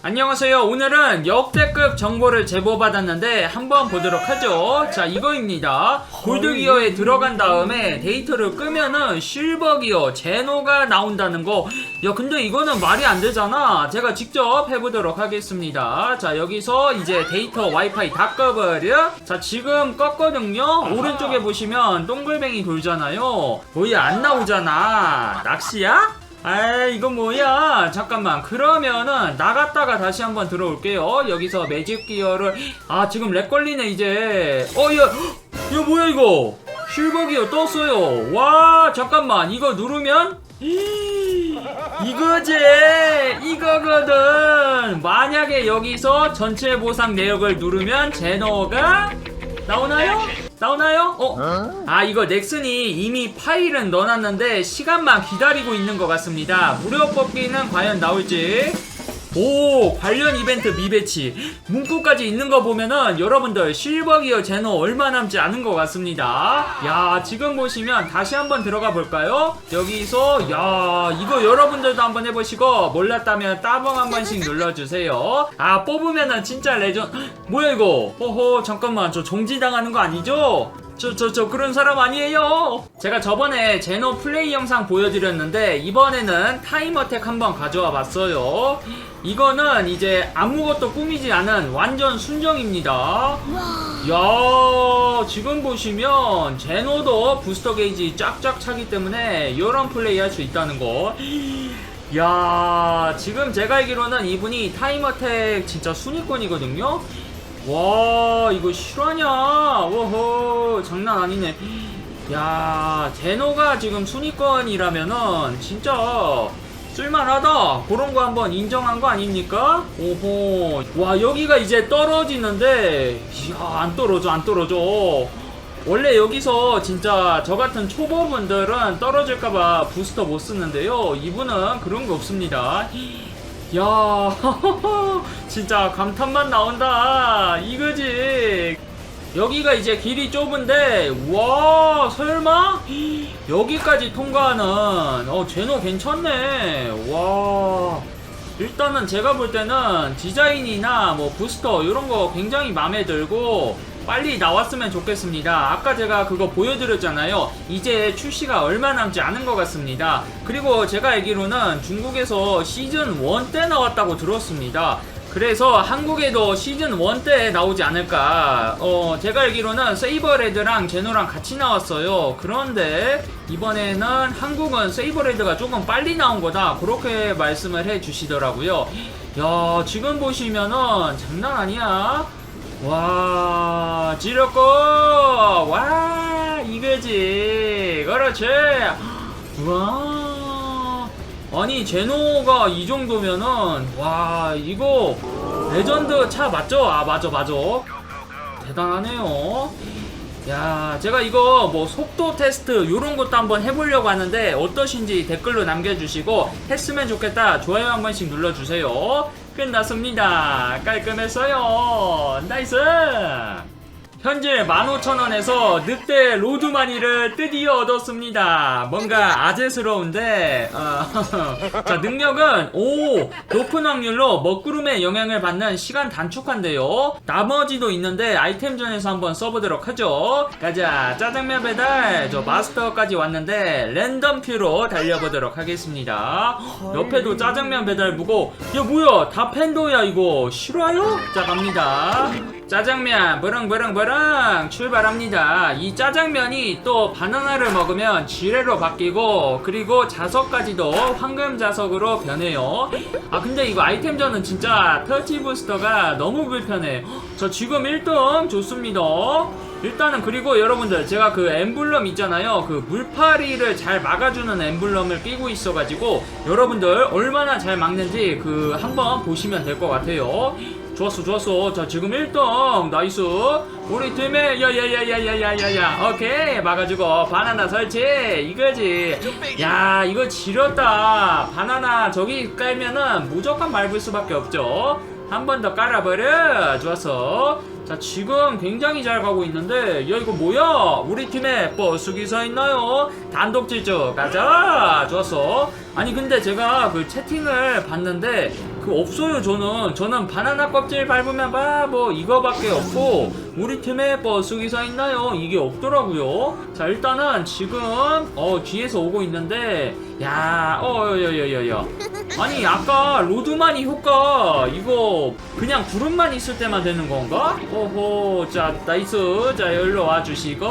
안녕하세요. 오늘은 역대급 정보를 제보받았는데 한번 보도록 하죠. 자, 이거입니다. 골드 기어에 들어간 다음에 데이터를 끄면은 실버 기어 제노가 나온다는 거. 야, 근데 이거는 말이 안 되잖아. 제가 직접 해보도록 하겠습니다. 자, 여기서 이제 데이터 와이파이 다 꺼버려. 자, 지금 껐거든요. 오른쪽에 보시면 동글뱅이 돌잖아요. 뭐야, 안 나오잖아. 낚시야? 아 이거 뭐야? 잠깐만. 그러면은 나갔다가 다시 한번 들어올게요. 여기서 매직 기어를. 아 지금 렉 걸리네 이제. 어야 야 뭐야 이거? 실버 기어 떴어요. 와 잠깐만. 이거 누르면? 이거지. 이거거든. 만약에 여기서 전체 보상 내역을 누르면 제노가 나오나요? 나오나요? 어? 아 이거 넥슨이 이미 파일은 넣어놨는데 시간만 기다리고 있는 것 같습니다 무료 뽑기는 과연 나올지 오 관련 이벤트 미배치. 문구까지 있는 거 보면은 여러분들 실버기어 제노 얼마 남지 않은 것 같습니다. 야 지금 보시면 다시 한번 들어가 볼까요? 여기서 야 이거 여러분들도 한번 해보시고 몰랐다면 따봉 한 번씩 눌러주세요. 아 뽑으면은 진짜 레전 뭐야 이거? 호호 잠깐만. 저 정지당하는 거 아니죠 저, 저, 저 그런 사람 아니에요. 제가 저번에 제노 플레이 영상 보여드렸는데, 이번에는 타임어택 한번 가져와 봤어요. 이거는 이제 아무것도 꾸미지 않은 완전 순정입니다. 야 지금 보시면 제노도 부스터 게이지 쫙쫙 차기 때문에 이런 플레이 할 수 있다는 거. 야 지금 제가 알기로는 이분이 타임어택 진짜 순위권이거든요. 와 이거 실화냐? 워호 장난 아니네. 야 제노가 지금 순위권이라면은 진짜 쓸만하다. 그런 거 한번 인정한 거 아닙니까? 오호. 와 여기가 이제 떨어지는데 이야 안 떨어져 안 떨어져. 원래 여기서 진짜 저 같은 초보분들은 떨어질까봐 부스터 못 쓰는데요. 이분은 그런 거 없습니다 야, 진짜 감탄만 나온다. 이거지. 여기가 이제 길이 좁은데, 와, 설마? 여기까지 통과하는, 어, 제노 괜찮네. 와. 일단은 제가 볼 때는 디자인이나 뭐 부스터 이런 거 굉장히 마음에 들고 빨리 나왔으면 좋겠습니다. 아까 제가 그거 보여드렸잖아요. 이제 출시가 얼마 남지 않은 것 같습니다. 그리고 제가 알기로는 중국에서 시즌 1 때 나왔다고 들었습니다. 그래서 한국에도 시즌 1 때 나오지 않을까. 어, 제가 알기로는 세이버레드랑 제노랑 같이 나왔어요. 그런데 이번에는 한국은 세이버레드가 조금 빨리 나온 거다. 그렇게 말씀을 해 주시더라고요. 야, 지금 보시면은 장난 아니야. 와, 지렸고! 와, 이거지. 그렇지. 와. 아니, 제노가 이 정도면은, 와, 이거, 레전드 차 맞죠? 아, 맞아, 맞아. 대단하네요. 야, 제가 이거 뭐 속도 테스트 요런 것도 한번 해보려고 하는데 어떠신지 댓글로 남겨주시고 했으면 좋겠다 좋아요 한 번씩 눌러주세요. 끝났습니다. 깔끔했어요. 나이스! 현재 15,000원에서 늑대 로드마니를 드디어 얻었습니다. 뭔가 아재스러운데, 어, 자, 능력은, 오, 높은 확률로 먹구름의 영향을 받는 시간 단축한데요. 나머지도 있는데 아이템전에서 한번 써보도록 하죠. 가자, 짜장면 배달, 저 마스터까지 왔는데, 랜덤 큐로 달려보도록 하겠습니다. 옆에도 짜장면 배달 무고, 야, 뭐야, 다 팬도야, 이거. 싫어요? 자, 갑니다. 짜장면 버릉버릉버 릉 출발합니다. 이 짜장면이 또 바나나를 먹으면 지뢰로 바뀌고 그리고 자석까지도 황금 자석으로 변해요. 아 근데 이거 아이템전은 진짜 터치 부스터가 너무 불편해. 저 지금 1등 좋습니다. 일단은 그리고 여러분들 제가 그 엠블럼 있잖아요 그 물파리를 잘 막아주는 엠블럼을 끼고 있어가지고 여러분들 얼마나 잘 막는지 그 한번 보시면 될 것 같아요 좋았어 좋았어. 자 지금 1등 나이스. 우리 팀에 야야야야야야야 오케이. 막아주고 바나나 설치. 이거지. 야 이거 지렸다. 바나나 저기 깔면은 무조건 밟을 수밖에 없죠. 한 번 더 깔아버려. 좋았어. 자 지금 굉장히 잘 가고 있는데 야 이거 뭐야? 우리 팀에 버스 기사 있나요? 단독 질주. 가자. 좋았어. 아니 근데 제가 그 채팅을 봤는데 그그 없어요 저는. 저는 바나나 껍질 밟으면 봐뭐 이거밖에 없고 우리 팀에 뭐 쓰기서 있나요? 이게 없더라고요. 자 일단은 지금 어 뒤에서 오고 있는데 야 어여여여여 아니 아까 로드마니 효과 이거 그냥 구름만 있을 때만 되는 건가? 오호 자 나이스. 자 여기로 와주시고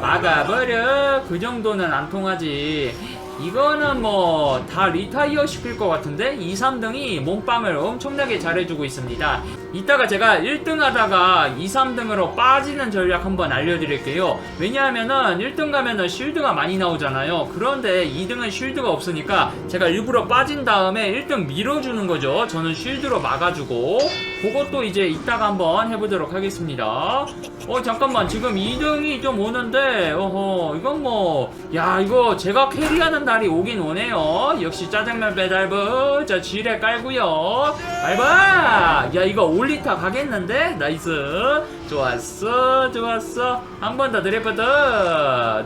막아버려. 그 정도는 안 통하지 이거는 뭐 다 리타이어 시킬 것 같은데 2, 3등이 몸빵을 엄청나게 잘해주고 있습니다. 이따가 제가 1등 하다가 2, 3등으로 빠지는 전략 한번 알려드릴게요. 왜냐하면은 1등 가면은 쉴드가 많이 나오잖아요. 그런데 2등은 쉴드가 없으니까 제가 일부러 빠진 다음에 1등 밀어주는 거죠. 저는 쉴드로 막아주고 그것도 이제 이따가 한번 해보도록 하겠습니다. 어 잠깐만. 지금 2등이 좀 오는데 어허 이건 뭐 야 이거 제가 캐리하는 날이 오긴 오네요. 역시 짜장면 배달부. 자 지뢰 깔고요. 밟아 야 이거 올리타 가겠는데? 나이스. 좋았어 좋았어. 한 번 더 드리프트.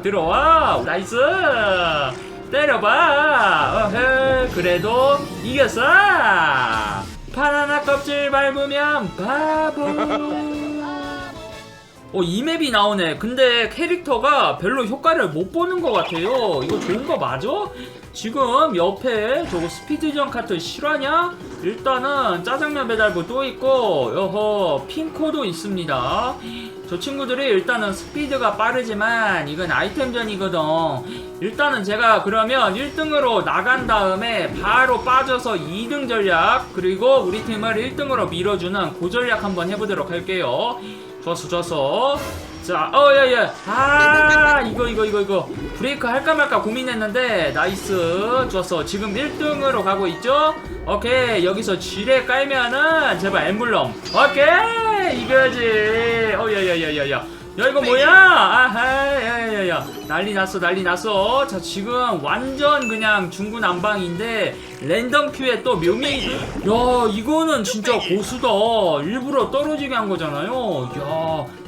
들어와. 나이스. 때려봐. 어헤 그래도 이겼어. 바나나 껍질 밟으면 바보 어, 이 맵이 나오네. 근데 캐릭터가 별로 효과를 못 보는 것 같아요. 이거 좋은 거 맞아? 지금 옆에 저거 스피드전 카트 실화냐? 일단은 짜장면 배달부 또 있고, 여허, 핑코도 있습니다. 저 친구들이 일단은 스피드가 빠르지만 이건 아이템전이거든. 일단은 제가 그러면 1등으로 나간 다음에 바로 빠져서 2등 전략, 그리고 우리 팀을 1등으로 밀어주는 그 전략 한번 해보도록 할게요. 좋았어 좋았어 자 어예예. 아 이거 이거 이거 이거. 브레이크 할까 말까 고민했는데 나이스. 좋았어 지금 1등으로 가고 있죠? 오케이. 여기서 지뢰 깔면은 제발 엠블럼. 오케이. 이거지. 어야야야야야 야 이거 뭐야? 아하 야야야 난리 났어 난리 났어. 자 지금 완전 그냥 중구난방인데 랜덤 큐에 또 묘미. 야 이거는 진짜 고수다. 일부러 떨어지게 한 거잖아요.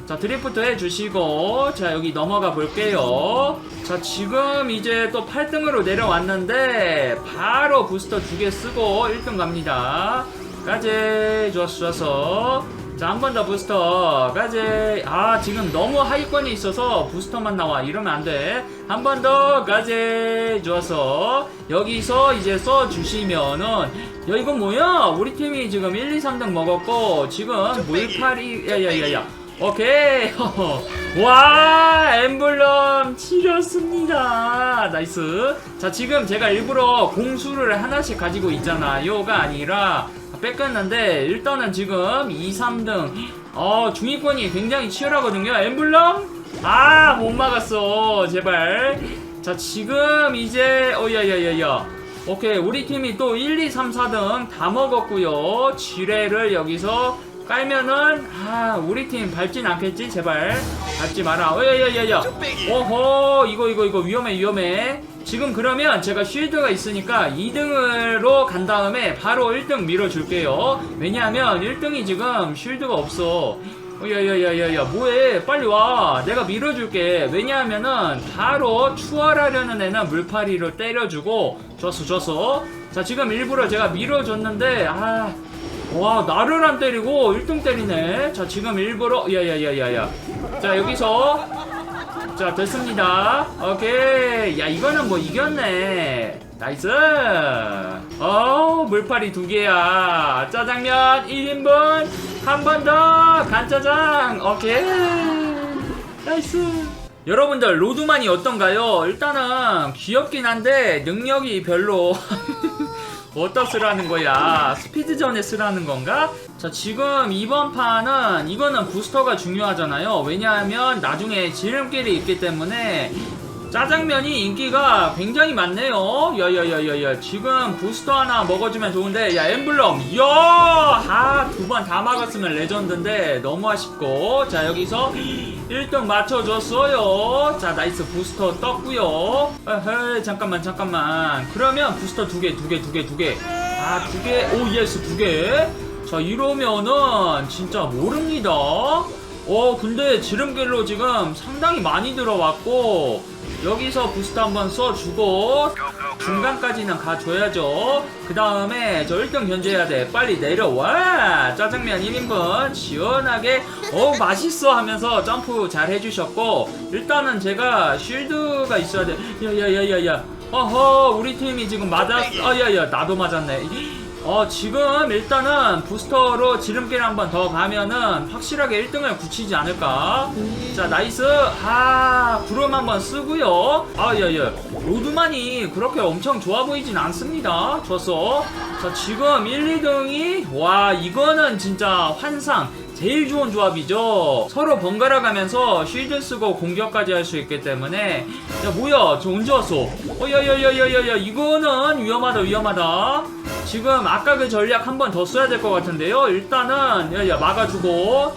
야자 드리프트 해주시고. 자 여기 넘어가 볼게요. 자 지금 이제 또 8등으로 내려왔는데 바로 부스터 두 개 쓰고 1등 갑니다. 까지. 좋았어 좋았어 자, 한 번 더 부스터. 가지. 아, 지금 너무 하위권에 있어서 부스터만 나와. 이러면 안 돼. 한 번 더. 가지. 좋았어. 여기서 이제 써주시면은, 야, 이건 뭐야? 우리 팀이 지금 1, 2, 3등 먹었고, 지금 물파리, 야, 야, 야, 야. 오케이. 와, 엠블럼 치렸습니다. 나이스. 자, 지금 제가 일부러 공수를 하나씩 가지고 있잖아요가 아니라, 뺏겼는데 일단은 지금 2, 3등. 어 중위권이 굉장히 치열하거든요. 엠블럼? 아 못 막았어. 제발. 자 지금 이제 어야야야야. 오케이 우리 팀이 또 1, 2, 3, 4등 다 먹었고요. 지뢰를 여기서 깔면은 아 우리 팀 밟진 않겠지? 제발. 밟지 마라. 어야야야야. 오호 이거 이거 이거 위험해 위험해 지금 그러면 제가 쉴드가 있으니까 2등으로 간 다음에 바로 1등 밀어줄게요. 왜냐하면 1등이 지금 쉴드가 없어. 야야야야야 뭐해? 빨리 와. 내가 밀어줄게. 왜냐하면은 바로 추월하려는 애는 물파리로 때려주고 좋았어 좋았어. 자 지금 일부러 제가 밀어줬는데 아 와 나를 안 때리고 1등 때리네. 자 지금 일부러 야야야야야. 자 여기서 자 됐습니다. 오케이. 야 이거는 뭐 이겼네. 나이스. 어 물파리 두 개야. 짜장면 1인분. 한 번 더. 간짜장. 오케이. 나이스 여러분들 로드만이 어떤가요? 일단은 귀엽긴 한데 능력이 별로 어디다 쓰라는 거야? 스피드전에 쓰라는 건가? 자, 지금 이번 판은 이거는 부스터가 중요하잖아요. 왜냐하면 나중에 지름길이 있기 때문에 짜장면이 인기가 굉장히 많네요. 야야야야야. 지금 부스터 하나 먹어주면 좋은데, 야 엠블럼, 이야, 아, 두 번 다 막았으면 레전드인데 너무 아쉽고, 자 여기서 1등 맞춰줬어요. 자 나이스 부스터 떴고요. 에헤 잠깐만 잠깐만. 그러면 부스터 두 개, 두 개, 두 개, 두 개. 아 두 개, 오 예스 두 개. 자 이러면은 진짜 모릅니다. 어 근데 지름길로 지금 상당히 많이 들어왔고 여기서 부스터 한번 써주고 중간까지는 가줘야죠. 그 다음에 저 1등 견제해야 돼. 빨리 내려와. 짜장면 1인분 시원하게 어 맛있어 하면서 점프 잘 해주셨고 일단은 제가 쉴드가 있어야 돼. 야야야야야. 어허 우리 팀이 지금 맞았. 아야야 나도 맞았네. 어 지금 일단은 부스터로 지름길 한 번 더 가면은 확실하게 1등을 굳히지 않을까? 자 나이스. 아 구름 한 번 쓰고요. 아야야 로드만이 그렇게 엄청 좋아 보이진 않습니다. 좋았어. 자 지금 1, 2등이 와 이거는 진짜 환상. 제일 좋은 조합이죠. 서로 번갈아 가면서 쉴드 쓰고 공격까지 할 수 있기 때문에. 야 뭐야? 저 언제 왔어? 어 야야야야야야 이거는 위험하다 위험하다 지금 아까 그 전략 한 번 더 써야 될 것 같은데요. 일단은 야 야 막아주고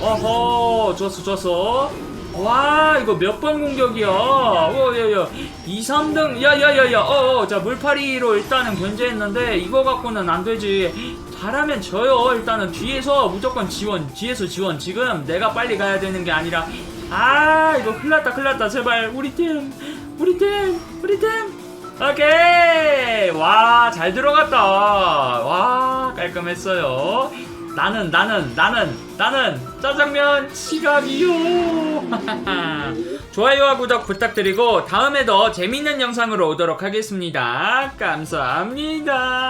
어허 좋았어 좋았어. 와 이거 몇 번 공격이야. 어야야 2, 3등 야야야야 어어 자 물파리로 일단은 견제했는데 이거 갖고는 안 되지. 잘하면 져요. 일단은 뒤에서 무조건 지원 뒤에서 지원 지금 내가 빨리 가야 되는 게 아니라 아 이거 큰일 났다 큰일 났다 제발 우리 팀 우리 팀 우리 팀 오케이. 와 잘 들어갔다. 와 깔끔했어요. 나는 나는 나는 나는 짜장면 지갑이요. 좋아요와 구독 부탁드리고 다음에 더 재밌는 영상으로 오도록 하겠습니다. 감사합니다